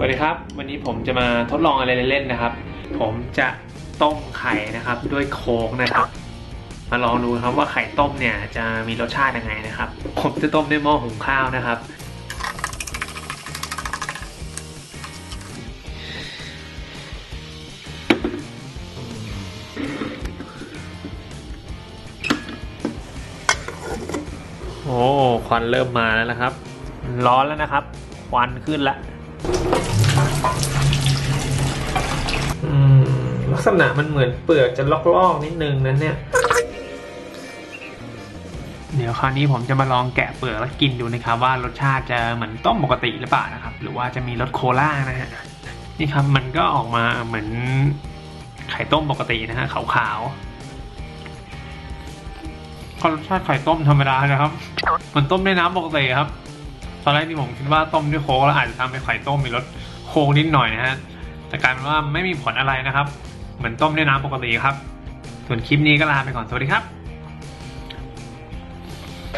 วัสดีครับ วันนี้ผมจะมาทดลองอะไรเล่นๆนะครับ ผมจะต้มไข่นะครับ ด้วยโค้กนะครับ มาลองดูครับว่าไข่ต้มเนี่ยจะมีรสชาติยังไงนะครับ ผมจะต้มด้วยหม้อหุงข้าวนะครับ โอ้ควันเริ่มมาแล้วนะครับ ร้อนแล้วนะครับ ควันขึ้นละอืม ลักษณะมันเหมือนเปลือกจะลอกๆนิดนึงนะเนี่ย เดี๋ยวคราวนี้ผมจะมาลองแกะเปลือกแล้วกินดูนะครับ ว่ารสชาติจะเหมือนต้มปกติหรือเปล่านะครับ หรือว่าจะมีรสโคล่านะฮะนี่ครับมันก็ออกมาเหมือนไข่ต้มปกตินะฮะขาวๆก็รสชาติไข่ต้มธรรมดานะครับมันต้มด้วยน้ำปกติครับ ตอนแรกที่ผมคิดว่าต้มด้วยโค้กแล้วอาจจะทำให้ไข่ต้มมีรสโค้กนิดหน่อยนะฮะแต่กลายเป็นว่าไม่มีผลอะไรนะครับ เหมือนต้มด้วยน้ำปกติครับ ส่วนคลิปนี้ก็ลาไปก่อนสวัสดีครับ